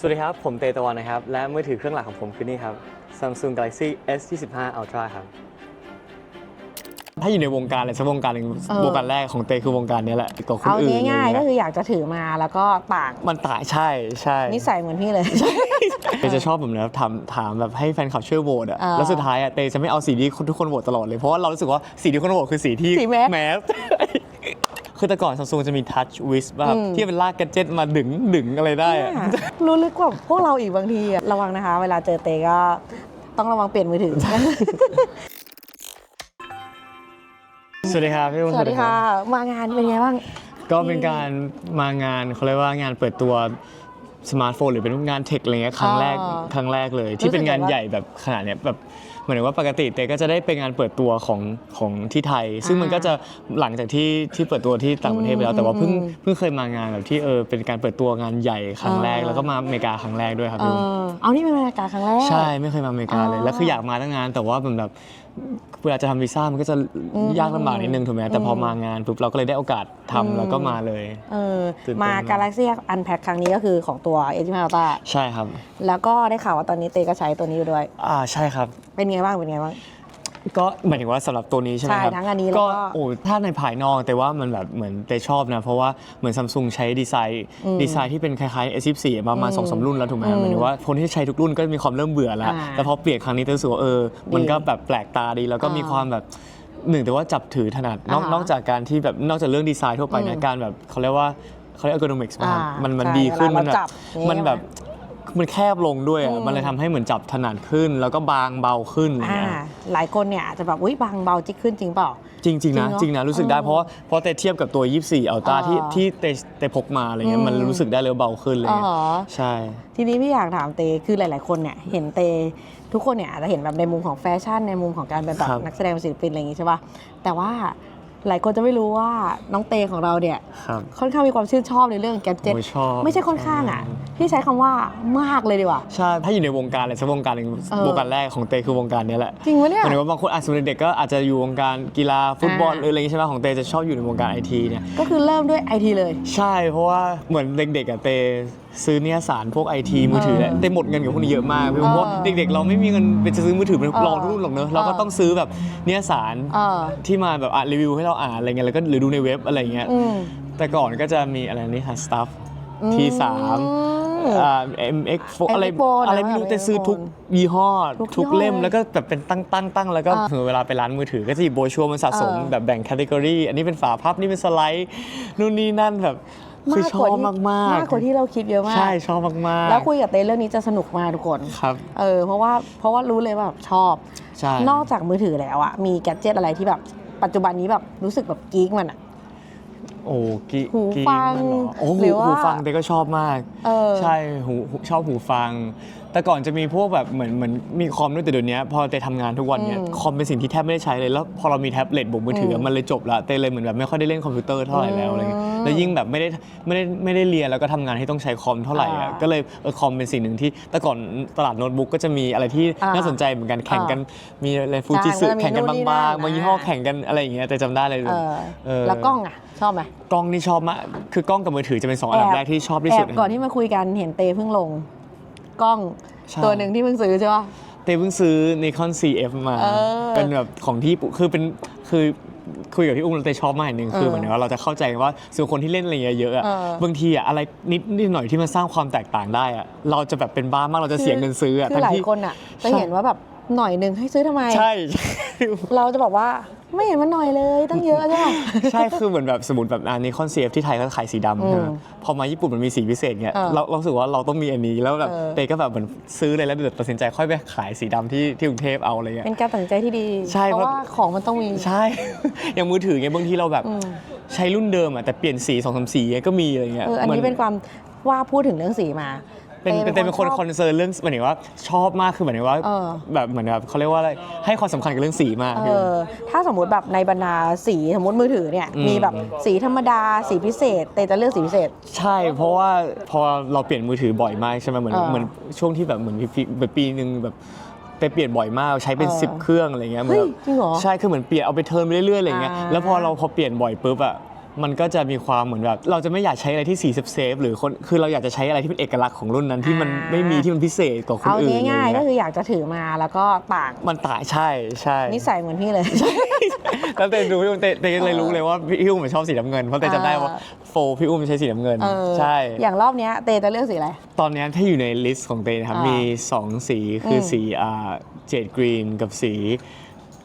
สวัสดีครับ ผมเตตะวันนะครับ และมือถือเครื่องหลักของผมคือนี่ครับ Samsung Galaxy S 25 Ultra ครับ ถ้าอยู่ในวงการอะไรสักวงการหนึ่งเออ วงการแรกของเตคือวงการนี้แหละกับคนเอาอื่นง่ายๆะไรก็เงี้คืออยากจะถือมาแล้วก็ต่างมันต่างใช่ใช่นิสัยเหมือนพี่เลย เตจะชอบแบบนี้ถามถามแบบให้แฟนคลับช่วยโหวตอะเออแล้วสุดท้ายอะเตจะไม่เอาสีที่ทุกคนโหวตตลอดเลยเพราะว่าเรารู้สึกว่าสีที่คนโหวตคือสีที่สีแมส แมส คือแต่ก่อนซัมซุงจะมี Touch Wiz แบบอืม ที่เป็นลากแกดเจ็ตมาดึงดึงอะไรได้อะ เนี่ยรู้ลึกกว่าพวกเราอีกบางทีอะระวังนะคะ เวลาเจอเตก็ต้องระวังเปลี่ยนมือถือ สวัสดีครับพี่อุ้มสวัสดีค่ะ รับมางานเป็นไงบ้าง ก็เป็นการมางานเขาเรียกว่างานเปิดตัว สมาร์ทโฟนหรือเป็นงานเทคอะไรเงี้ยครั้งแรกอ๋อครั้งแรกเลย ที่เป็นงานรู้สึกแบบว่าใหญ่แบบขนาดเนี้ยแบบเหมือนว่าปกติเตก็จะได้เป็นงานเปิดตัวของของที่ไทย ซึ่งมันอ่าก็จะหลังจากที่ที่เปิดตัวที่ต่างประเทศไปแล้วแต่ว่าเพิ่งอืมเพิ่งเคยมางานแบบที่เออเป็นการเปิดตัวงานใหญ่ครั้งแรกอ่า แล้วก็มาอเมริกาครั้งแรกด้วยครับเอพี่อุ้มอเอานี่เป็นบรรยากาศครั้งแรก ใช่ไม่เคยมาอเมริกาเลย อ๋อแล้วคืออยากมาตั้งนานแต่ว่าแบบแบบ เวลาจะทำวีซ่ามันก็จะอืมยากลำบากนิดนึงถูกไหมแต่พออืมมางานปุ๊บเราก็เลยได้โอกาสทำอืมแล้วก็มาเลย เออตื่นเต้นมามาก Galaxy Unpack ครั้งนี้ก็คือของตัว a อ i 5 Ultra ใช่ครับ แล้วก็ได้ข่าวว่าตอนนี้เตก็ใช้ตัวนี้อยู่ด้วย อ่าใช่ครับ เป็นไงบ้างเป็นไงบ้าง ก็หมายถึงว่าสำหรับตัวนี้ใช่ไหมใช่ครับทั้งอันนี้แล้วก็โอ้ถ้าในภายนอกแต่ว่ามันแบบเหมือนเตชอบนะ เพราะว่าเหมือนซัมซุงใช้ดีไซน์อืมดีไซน์ที่เป็นคล้ายๆ S24 มาประมาณอืมสองสามรุ่นแล้วถูกไหมอืมหมายถึงว่าคนที่ใช้ทุกรุ่นก็มีความเริ่มเบื่อแล้วอ่าแต่พอเปลี่ยนครั้งนี้เตรู้สึกว่าเออ มันก็แบบแปลกตาดีแล้วก็มีอ่าความแบบหนึ่งแต่ว่าจับถือถนัดนอกอ่าฮะนอกจากการที่แบบนอกจากเรื่องดีไซน์ทั่วไปอืนะมการแบบเขาเรียกว่าเขาเรียก ergonomics ป่ะครับอ่ามันมันใช่ดีขึ้นเวลามันแบบเราจับอย่างมันเงี้ยแบบ มันแคบลงด้วยอือะมมันเลยทำให้เหมือนจับถนัดขึ้น แล้วก็บางเบาขึ้นอะไรอ่าเงี้ยหลายคนเนี่ยอาจจะแบบอุ้ยบางเบาจิกขึ้นจริงเปล่า จริงจริงๆนะจจริริงงเหรอนะรู้สึกได้เออเพราะว่าเพราะแต่เทียบกับตัว 24อัลตร้าที่อ่าที่เตเตพกมาอะไรเงี้ยอืมมันรู้สึกได้เลยว่าเบาขึ้นเลยอ๋อใช่ ทีนี้พี่อยากถามเตคือหลาย ๆ คนเนี่ยเห็นเต ทุกคนเนี่ยอาจจะเห็นแบบในมุมของแฟชั่นในมุมของการเป็นแบบนักแสดงศิลปินอะไรอย่างงี้ใช่ป่ะแต่ว่าหลายคนจะไม่รู้ว่าน้องเตของเราเนี่ยครับค่อนข้างมีความชื่นชอบในเรื่องแกดเจ็ต โอ้ยชอบไม่ใช่ค่อนข้างอะ พี่ใช้คำว่ามากเลยดีกว่า ใช่ ถ้าอยู่ในวงการอะไรสักวงการหนึ่งเออ วงการแรกของเตคือวงการเนี้ยแหละจริงปะเนี่ย หมายถึงว่าบางคนอาจจะเป็นเด็กก็อาจจะอยู่วงการกีฬาฟุตบอลอ่า หรืออะไรอย่างงี้ใช่ไหมของเตจะชอบอยู่ในวงการไอทีเนี่ย ก็คือเริ่มด้วยไอทีเลย ใช่ เพราะว่าเหมือนเด็กๆอะเตซื้อเนี่ยสารพวกไอทีมือถือเนี่ยเออเตหมดเงินกับพวกนี้เยอะมากเพเออราะว่าเด็กๆ เราไม่มีเงินไปจะซื้อมือถือเป็นเออลองทุกรุ่นหรอกเนอะเราก็เออ ต้องซื้อแบบเนี่ยสารเออ ที่มาแบบอ่านรีวิวให้เราอ่านอะไรเงี้ยแล้วก็หรือดูในเว็บอะไรเงี้ยอืมแต่ก่อนก็จะมีอะไรนี่ค่ะ stuff อืมทีสาม อ่า MX อะไร MX Phone อะไรไม่รู้นะแต่ซื้อทุกยี่ห้อ ทุกทุกยี่ห้อเล่มเลยแล้วก็แบบเป็นตั้งตั้งตั้งแล้วก็อ่าถึงเวลาไปร้านมือถือก็จะหยิบโบรชัวร์มันสะสมเออแบบแบ่งแคตตากรีอันนี้เป็นฝาพับนี่เป็นสไลด์นู่นนี่นั่นแบบคือชอบที่มากมากมากกว่าที่เราคิดเยอะมาก ใช่ชอบมากมากแล้วคุยกับเต้เรื่องนี้จะสนุกมากทุกคนครับเออเพราะว่าเพราะว่ารู้เลยว่าแบบชอบใช่นอกจากมือถือแล้วอะมีแกดเจิตอะไรที่แบบปัจจุบันนี้แบบรู้สึกแบบกิ๊กมันอะ โอ้กีหูกีฟังมันเหรอโอ้หรืหูอว่าหูฟังเต้ก็ชอบมาก เออ ใช่หูหูชอบหูฟัง แต่ก่อนจะมีพวกแบบเหมือนเหมือนมีคอมด้วยแต่เดี๋ยวนี้พอเตทำงานทุกวันเนี้ยอืมคอมเป็นสิ่งที่แทบไม่ได้ใช้เลยแล้วพอเรามีแท็บเล็ตบวกมือถืออมมันเลยจบละเตเลยเหมือนแบบไม่ค่อยได้เล่นคอมพิวเตอร์เท่าไหร่แล้วอะไรเงี้ยอืมแล้วยิ่งแบบไม่ได้ไม่ได้ไม่ได้เรียนแล้วก็ทำงานที่ต้องใช้คอมเท่าไหร่อะอ่าก็เลยเออคอมเป็นสิ่งหนึ่งที่แต่ก่อนตลาดโน้ตบุ๊กก็จะมีอะไรที่อ่าน่าสนใจเหมือนกันแข่งกันมีอะไรฟูจิใช่สึก็จะมีแข่งกันนู่นนี่บางนั่นๆบางยี่ห้ออ่าแข่งกันอะไรอย่างเงี้ยแต่จำได้เลยเออเออแล้วกล้องอะชอบไหมกล้องนี่ชอบมากคือกล้องกับมือถือจะเป็นสองอันดับแรกที่ชอบที่แอสุดบก่อนที่มาคุยกันเห็นเตเพิ่งลง กล้องใช่ ตัวหนึ่งที่เพิ่งซื้อใช่ป่ะ เต้เพิ่งซื้อ Nikon CF มา เออเป็นแบบของที่ญี่ปุ่นคือเป็นคือคุยกับพี่อุ้มแล้วเต้ชอบมากอย่างหนึ่งคือเออเหมือนว่าเราจะเข้าใจว่าส่วนคนที่เล่นอะไรเยอะๆอะเออบางทีอะอะไรนิดนิดหน่อยที่มันสร้างความแตกต่างได้อะเราจะแบบเป็นบ้ามากเราจะเสียเงินซื้ออะคือหลายที่ คนอะจะใช่ เห็นว่าแบบหน่อยหนึ่งให้ซื้อทำไม ใช่ เราจะบอกว่าไม่เห็นมันหน่อยเลยตั้งเยอะใช่ป่ะใช่คือเหมือนแบบสมมติแบบนิคอน CF ที่ไทยก็ขายสีดำใช่ไหมอืมพอมาญี่ปุ่นมันมีสีพิเศษเงี้ยเออเราเรารู้สึกว่าเราต้องมีอันนี้แล้วแบบเออ เต้ก็แบบเหมือนซื้อเลยแล้วเดี๋ยวตัดสินใจค่อยไปขายสีดำที่ที่กรุงเทพเอาอะไรเงี้ย เป็นการตัดสินใจที่ดี ใช่เพราะเพราะว่าของมันต้องมี ใช่ อย่างมือถือไงบางทีเราแบบอืมใช้รุ่นเดิมอะแต่เปลี่ยนสีสองสามสีก็มีอะไรเงี้ยเอออันนี้มัเป็นความว่าพูดถึงเรื่องสีมา เป็นเป็นเป็นคนชอบคอนเซิร์นเรื่องหมายถึงว่าชอบมากคือหมายถึงว่าเออ แบบเหมือนแบบเขาเรียกว่าอะไรให้ความสำคัญกับเรื่องสีมากเออถ้าสมมุติแบบในบรรดาสีสมมติมือถือเนี่ยอืม มีแบบสีธรรมดาสีพิเศษ เตจะเลือกสีพิเศษ ใช่ เพราะว่าพอเราเปลี่ยนมือถือบ่อยมากใช่ไหมเหมือนเออเหมือนช่วงที่แบบเหมือนพี่แบบปีหนึ่งแบบไปเปลี่ยนบ่อยมากใช้เป็น เออสิบเครื่องอะไรเงี้ยเฮ้ยแบบจริงเหรอใช่คือเหมือนเปลี่ยนเอาไปเทิร์นไปเรื่อยๆอะไรเงี้ยอ่าแล้วพอเราพอเปลี่ยนบ่อยปุ๊บอะ มันก็จะมีความเหมือนแบบ เราจะไม่อยากใช้อะไรที่สีเซฟๆหรือคนคือเราอยากจะใช้อะไรที่เป็นเอกลักษณ์ของรุ่นนั้นที่มันอ่า ไม่มีที่มันพิเศษกว่าคนเอาอื่นง่ายๆอะไรก็เงี้ยคืออยากจะถือมาแล้วก็ต่างมันต่างใช่ใช่ นิสัยเหมือนพี่เลย แล้วเต้ดูพี่อุ้มเต้เต้ก็เลยรู้เลยว่าพี่อุ้มชอบสีน้ำเงินเพราะเต้จำได้ว่าเออโฟพี่อุ้มใช้สีน้ำเงิน เออใช่ อย่างรอบเนี้ยเตจะเลือกสีอะไร ตอนเนี้ยถ้าอยู่ในลิสต์ของเต้นะครับ อ่ามีมี 2 สีคืออม สีอ่าเจดกรีนกับสี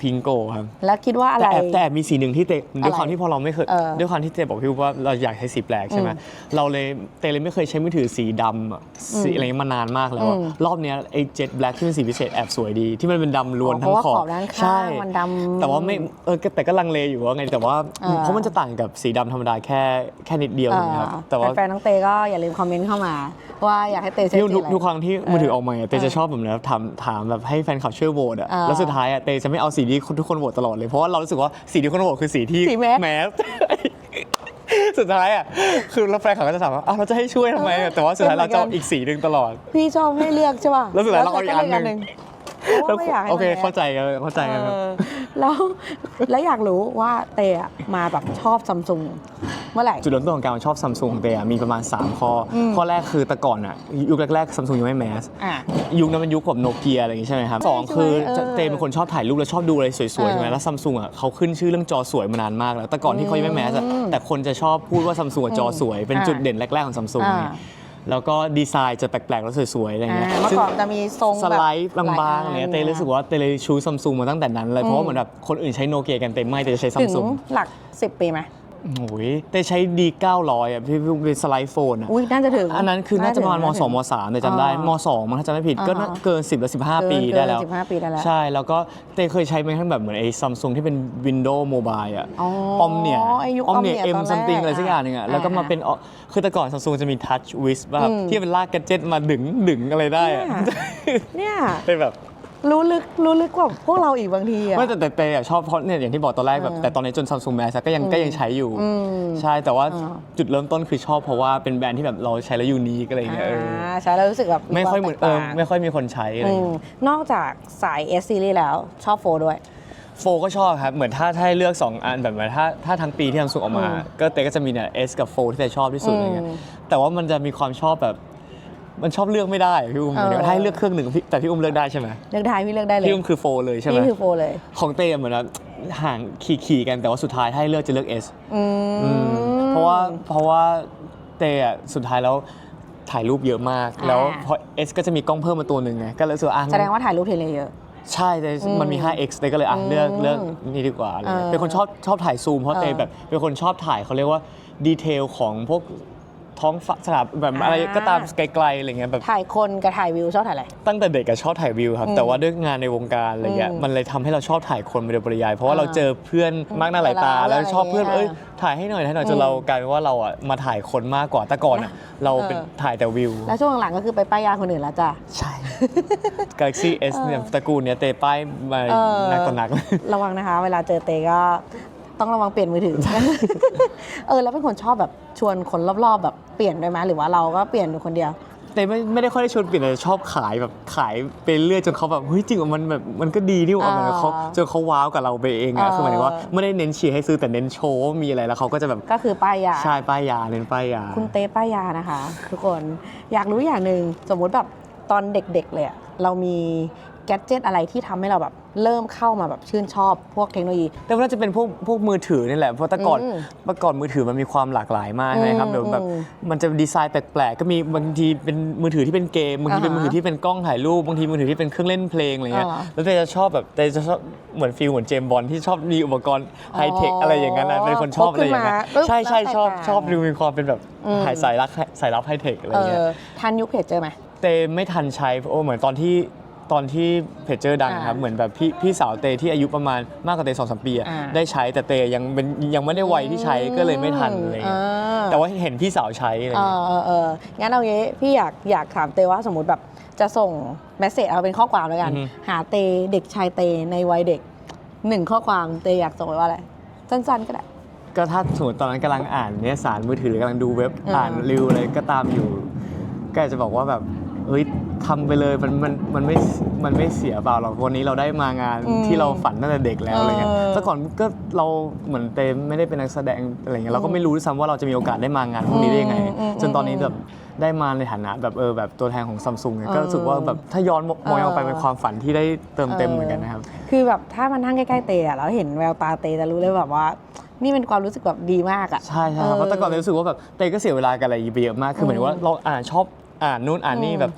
พิงโกครับแล้วคิดว่าอะไร แต่แอบแต่แอบมีสีหนึ่งที่เตด้วยความที่พอเราไม่เคยเออด้วยความที่เตบอกพี่อุ๊บว่าเราอยากใช้สีแปลกใช่ไหมอืมเราเลยเตเลยไม่เคยใช้มือถือสีดำอะสีอะไรเงี้ยมานานมากแล้วอะอืม รอบเนี้ยไอ้เจ็ดแบล็กที่เป็นสีพิเศษแอบสวยดี ที่มันเป็นดำล้วนอ๋อทั้งเพราะว่าขอบขอบด้านข้างใช่มันดำ แต่ว่าไม่เออแต่ก็ลังเลอยู่ว่าไงแต่ว่าเออ เพราะมันจะต่างกับสีดำธรรมดาแค่แค่นิดเดียวเองนะครับเออแต่ว่า แฟนๆน้องเตก็อย่าลืมคอมเมนต์เข้ามา ว่าอยากให้เตใช้พี่สีอุ้มทุกอะไร ทุกครั้งที่มือถือออกมาอะเตเออจะชอบแบบนี้ถามถามแบบให้แฟนคลับช่วยโหวตอะเออแล้วสุดท้ายอะเตจะไม่เอาสีที่ทุกคนโหวตตลอดเลยเพราะว่าเรารู้สึกว่าสีที่คนโหวตคือสีที่สีแมสแมสสุดท้ายอะคือแล้วแฟนคลับก็จะถามว่าอ้าวเราจะให้ช่วยทำไมอะแต่ว่าสุดท้ายเราจะเอาอีกสีหนึ่งตลอด พี่ชอบให้เลือกใช่ป่ะแล้วสุดท้ายเราเอาอีกอันหนึ่งเพราะว่าไม่อยากให้โอเค มันแพ้เข้าใจกันเข้าใจกันครับ เออ แล้วแล้วอยากรู้ว่าเตอะมาแบบชอบซัมซุงเมื่อไหร่ จุดเริ่มต้นของการชอบซัมซุงของเตอะมีประมาณ 3 ข้ออมข้อแรกคือแต่ก่อนอะยุคแรกๆซัมซุงยังไม่แมสอะ ยุคนั้นมันยุคแบบโนเกียอะไรอย่างงี้ใช่ไหมครับสองใช่คือเออเตเป็นคนชอบถ่ายรูปแล้วชอบดูอะไรสวยๆใช่ไหมเออแล้วซัมซุงอะเขาขึ้นชื่อเรื่องจอสวยมานานมากแล้วแต่ก่อนที่เขายังไม่แมสอะอืมแต่คนจะชอบพูดว่าซัมซุงจอสวยเป็นอ่าจุดเด่นแรกๆของซัมซุงอ่า แล้วก็ดีไซน์จะแปลกๆแล้วสวยๆอะไรอ่าเงี้ยเมื่อซึ่งก่อนจะมีทรงสแบบไลด์บางๆอะไรเงี้ยเตรู้สึกว่าเตเลยชูซัมซุงมาตั้งแต่นั้นเลยเพราะอืว่ามเหมือนแบบคนอื่นใช้โนเกียกันเต็มไม่เตจะใช้ซัถึมงซุง หลัก 10 ปีไหม โอ้ยเตใช้ดี900อะพี่เป็นสไลด์โฟนอะอุ้ยน่าจะถึงอันนั้นคือน่าจะประมาณม2ม3แต่จำได้อ่าม2มั้งถ้าจำไม่ผิดอ่าก็น่าเกิน 10 หรือ 15 ปีเกินได้แล้วเกิน15 ปีได้แล้ว ใช่ แล้วก็เต้เคยใช้ไหมทั้งแบบเหมือนไอ้ซัมซุงที่เป็น Windows Mobile อะอ๋ออมเนี่ยไอ้ยุคอมเนี่ย Omnia เอ็มตอนแรกซัมติงอะไรสักอย่างหนึงอะอ่าแล้วก็มาเป็นอ๋อคือแต่ก่อนซัมซุงจะมี Touch Wiz ป่ะครับอืมที่เป็นลากแกดเจ็ตมาดึงดึงอะไรได้อะเนี่ยเป็นแบบ รู้ลึกรู้ลึกกว่าพวกเราอีกบางทีอะ ไม่แต่แต่แต่ชอบเพราะเนี่ยอย่างที่บอกตอนแรกแบบเออแต่ตอนนี้จนซัมซุงแมสก็ยังก็ยังใช้อยู่อืมใช่แต่ว่าอ่าจุดเริ่มต้นคือชอบเพราะว่าเป็นแบรนด์ที่แบบเราใช้แล้วยูนิคอะไรอย่างเงี้ยเอออ่าใช้แล้วรู้สึกแบบไม่ค่อยเหมือนเออวาแตกต่างไม่ค่อยมีคนใช้อะไรอย่างอืเงี้ยมนอกจากสาย S series แล้วชอบโฟด้วย โฟก็ชอบครับ เหมือนถ้าถ้าให้เลือก 2 อันแบบว่าถ้าถ้าทั้งปีที่ทำสุกออกมาอืมก็เต้ก็จะมีเนี่ยเอสกับโฟที่เต้ชอบที่สุดอะไรเงี้ยอืมแต่ว่ามันจะมีความชอบแบบ มันชอบเลือกไม่ได้อะพี่อุ้มเออหมายถึงว่าถ้าให้เลือกเครื่องหนึ่งพี่แต่พี่อุ้มเลือกได้ใช่ไหมเลือกได้พี่เลือกได้เลยพี่อุ้มคือโฟเลยใช่ไหมพี่คือโฟเลย ของเต้เหมือนแบบห่างขี่ขี่กันแต่ว่าสุดท้ายถ้าให้เลือกจะเลือก S อืมเพราะว่าเพราะว่าเต้อะสุดท้ายแล้วถ่ายรูปเยอะมากแล้วอ่าพอ S ก็จะมีกล้องเพิ่มมาตัวหนึ่งไงก็เลยรู้สึกว่าอะแสดงว่าถ่ายรูปเทเลเยอะ ใช่แต่มันมี 5x เต้ก็เลยอะอืมเลือกเลือกนี่ดีกว่าอะไรเงี้ยเออเป็นคนชอบชอบถ่ายซูมเพราะเออเต้แบบเป็นคนชอบถ่ายเขาเรียกว่าดีเทลของพวก ท้องฟ้าสนามแบบอ่าอะไรก็ตามไกลๆอะไรเงี้ยแบบถ่ายคนกับถ่ายวิวชอบถ่ายอะไร ตั้งแต่เด็กก็ชอบถ่ายวิวครับอืมแต่ว่าด้วยงานในวงการอะไรเงี้ยอืมมันเลยทำให้เราชอบถ่ายคนไปโดยปริยาย เพราะว่าอ่าเราเจอเพื่อนมากหน้าหลายตาเวลาแล้วชอบเพื่อนอะไรเอ้ยเงี้ยถ่ายให้หน่อยถ่ายให้หน่อยจอืนมเรากลายเป็นว่าเราอะมาถ่ายคนมากกว่าแต่ก่อนอะเราเป็นเออถ่ายแต่วิว แล้วช่วงหลังๆก็คือไปป้ายยาคนอื่นแล้วจ้ะใช่ Galaxy S เนี่ยตระกูลเนี้ยเตป้ายมาเออหนักต่อหนักเลยระวังนะคะ เวลาเจอเตก็ ต้องระวังเปลี่ยนมือถือ เออแล้วเป็นคนชอบแบบชวนคนรอบๆ แบบเปลี่ยนด้วยไหมหรือว่าเราก็เปลี่ยนอยู่คนเดียว แต่ไม่ไม่ได้ค่อยได้ชวนเปลี่ยนแต่ชอบขายแบบขายไปเรื่อยจนเขาแบบเฮ้ยจริงเหรอมันแบบมันก็ดีนี่หว่าอ่าเหมือนเขาจนเขาว้าวกับเราไปเองอะเออคือหมายถึงว่าไม่ได้เน้นเชียร์ให้ซื้อแต่เน้นโชว์ว่ามีอะไรแล้วเขาก็จะแบบก็คือป้ายยาใช่ป้ายยาเน้นป้ายยา คุณเต้ป้ายยานะคะ ทุกคนอยากรู้อย่างหนึ่งสมมุติแบบตอนเด็กๆเลยอะเรามี แกดเจิตอะไรที่ทำให้เราแบบเริ่มเข้ามาแบบชื่นชอบพวกเทคโนโลยี แต่ว่าน่าจะเป็นพวกพวกมือถือนี่แหละเพราะแต่ก่อนอืมเมื่อก่อนมือถือมันมีความหลากหลายมากใช่ไหมครับอืมเดี๋ยวแบบอืมมันจะดีไซน์แปลกๆก็มีบางทีเป็นมือถือที่เป็นเกมบางทีเป็นอ่าฮะมือถือที่เป็นกล้องถ่ายรูปบางทีมือถือที่เป็นเครื่องเล่นเพลงอะไรเงี้ยอ่าแล้วแต่จะชอบแบบแต่จะชอบเหมือนฟิลเหมือนเจมส์บอลที่ชอบมีอุปกรณ์ไฮเทคอ๋อออะไรอย่างนั้นนะเป็นคนชอบอะไรอย่างเงี้ยพกขึ้นมาปึ๊บใช่ใช่แล้วชอบแตกต่างชอบดูมีความเป็นแบบอืมหายสายลับสายลับไฮเทคอะไรเอเงี้ยอทันยุคเพจเจอไหมเตไม่ทันใช้โอ้เหมือนตอนที่ ตอนที่เพจเจอร์ดังครับอ่าเหมือนแบบพี่พี่สาวเตที่อายุประมาณมากกว่าเตสองสามปีอะอ่าได้ใช้แต่เตยังเป็นยังไม่ได้วัยที่ใช้ก็เลยไม่ทันอะไรเงี้ยอ่า แต่ว่าเห็นพี่สาวใช้อะไรเอเงี้ย อเออเอองั้นเอางี้พี่อยากอยากถามเตว่าสมมติแบบจะส่งเมสเซจเอาเป็นข้อความแล้วกันหาเตเด็กชายเตในวัยเด็กหนึ่งข้อความเตอยากส่งไปว่าอะไรสั้นๆก็ได้ ก็ถ้าสมมติตอนนั้นกำลังอ่านเนื้อสารมือถือกำลังดูเว็บอ่า อ่านรีวิวอะไรก็ตามอยู่ ก็อาจจะบอกว่าแบบ เอ้ยทำไปเลยมันมันมันไม่มันไม่เสียเปล่าหรอกวันนี้เราได้มางานอืมที่เราฝันตั้งแต่เด็กแล้วอะไรเงี้ยเออแต่ก่อนก็เราเหมือนเตไม่ได้เป็นนักแสดงอะไรเงี้ยเราก็ไม่รู้ด้วยซ้ำว่าเราจะมีโอกาสได้มางานพวกนี้ได้ยังไง อืมอืมจนตอนนี้แบบได้มาในฐานะแบบเออแบบตัวแทนของซัมซุงเนี่ยเออก็รู้สึกว่าแบบถ้าย้อนมองย้อนไปเออ เป็นความฝันที่ได้เติมเต็มเหมือนกันนะครับ คือแบบถ้ามันนั่งใกล้ๆเตอะแล้วเห็นแววตาเตจะรู้เลยแบบว่า นี่เป็นความรู้สึกแบบดีมากอะ ใช่ใช่ครับเพราะแต่ก่อนเรารู้สึกว่าแบบเตก็เสียเวลากับอะไรไปเยอะมากคือเหมือนว่าเราอ่านชอบ อ่านนู่นอ่านนี่อืมแบบ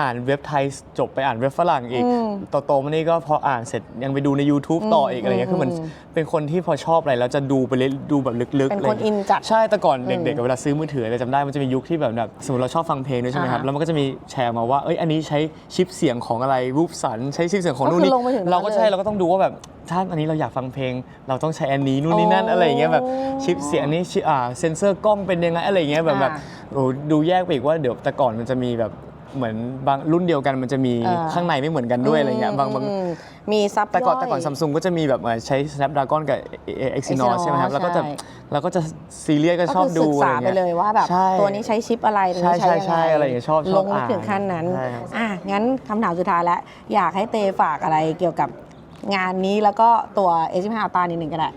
อ่านเว็บไทยจบไปอ่านเว็บฝรั่งอีกอืมโตๆมานี่ก็พออ่านเสร็จยังไปดูใน YouTube ต่ออีกอะไรเงี้ยคือมันอืมเป็นคนที่พอชอบอะไรแล้วจะดูไปเรื่อยดูแบบลึกๆเป็นอะไรคนงี้ยอินจัดใช่แต่ก่อนอืมเด็กๆเวลาซื้อมือถือเราจำได้มันจะมียุคที่แบบแบบสมมติเราชอบฟังเพลงด้วยใช่ไหมครับอ่าแล้วมันก็จะมีแชร์มาว่าเอ้ยอันนี้ใช้ชิปเสียงของอะไรรูปสันใช้ชิปเสียงของนู่นก็คือนี่ลงไปถึงนั้นเราก็ใช่เลยเราก็ต้องดูว่าแบบ ถ้าอันนี้เราอยากฟังเพลง เราต้องใช้อันนี้นู่นนี่นั่นอะไรอย่างเงี้ยแบบโอ้ชิปเสียงอันนี้ชิอ่าเซนเซอร์กล้องเป็นยังไงอะไรอย่างเงี้ยแบบแบบอ่าโอ้ดูแยกไปอีกว่าเดี๋ยวแต่ก่อนมันจะมีแบบเหมือนบางรุ่นเดียวกันมันจะมีอ่าข้างในไม่เหมือนกันด้วยอะไรเงี้ยบางบางอืมมีซับแต่ก่อนย่ยแต่ก่อนซัมซุงก็จะมีแบบเอ่อใช้ Snapdragon กับ Exynos Exynos ใช่ไหมครับแล้วก็จะใช่แล้วก็จะซีเรียสก็ชอบก็คืดูศึกษาอะไรไปเงี้ยเลยว่าแบบใช่ตัวนี้ใช้ชิปอะไรตัวนี้ใช่ใช้ใช่ยังไงอะไรอย่างเงี้ยชอบชอบลงลึกอ่านถึงขั้นนั้นใช่ครับอะงั้นคำถามสุดท้ายแล้วอยากให้เตฝากอะไรเกี่ยวกับ งานนี้แล้วก็ตัว A15 Ultra นิดหนึ่งก็ได้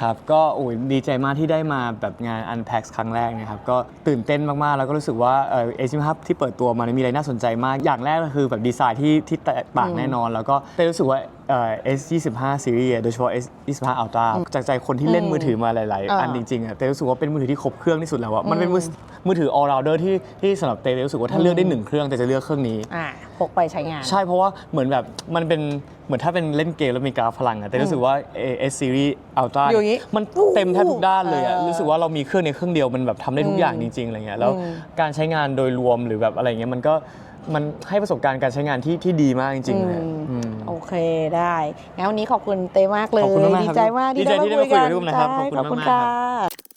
ครับ ก็โอ้ยดีใจมากที่ได้มาแบบงาน Unpack ครั้งแรกนะครับ ก็ตื่นเต้นมาก ๆ แล้วก็รู้สึกว่าเออซิมฮับที่เปิดตัวมาเนี่ยมีอะไรน่าสนใจมาก อย่างแรกก็คือแบบดีไซน์ที่ที่แตกต่างอืมแน่นอน แล้วก็ได้รู้สึกว่า เอ่อ S25 Series โดยเฉพาะ S25 Ultra จากใจคนที่เล่นอืมมือถือมาหลายอ่าๆอันจริง ๆอะแต่รู้สึกว่าเป็นมือถือที่ครบเครื่องที่สุดแล้วอะมันเป็นอืมมือมือถือ all rounder ที่ที่สำหรับเต้รู้สึกว่าถ้าเลือกได้หนึ่งเครื่องแต่จะเลือกเครื่องนี้ อะพกไปใช้งาน ใช่เพราะว่าเหมือนแบบมันเป็นเหมือนถ้าเป็นเล่นเกมแล้วมีกราฟพลังอะแต่รู้สึกว่า S Series Ultra อยู่อย่างงี้มันเต็มแทบทุกด้านเลยอะเออรู้สึกว่าเรามีเครื่องในเครื่องเดียวมันแบบทำได้ทุกอย่างจริงๆอะไรเงี้ยแล้วอืมการใช้งานโดยรวมหรือแบบอะไรเงี้ยมันก็มันให้ประสบการณ์การใช้งานที่ที่ดีมากจริงๆเลยอะอืมอืมโอ เคได้งั้นวันนี้ขอบคุณเต้มากเลย ขอบคุณมากๆครับดีใจมากดีใจที่ได้มาคุยกับพี่อุ้มนะครับใช่ขอบคุณขอบคุณมากๆครัค่ะ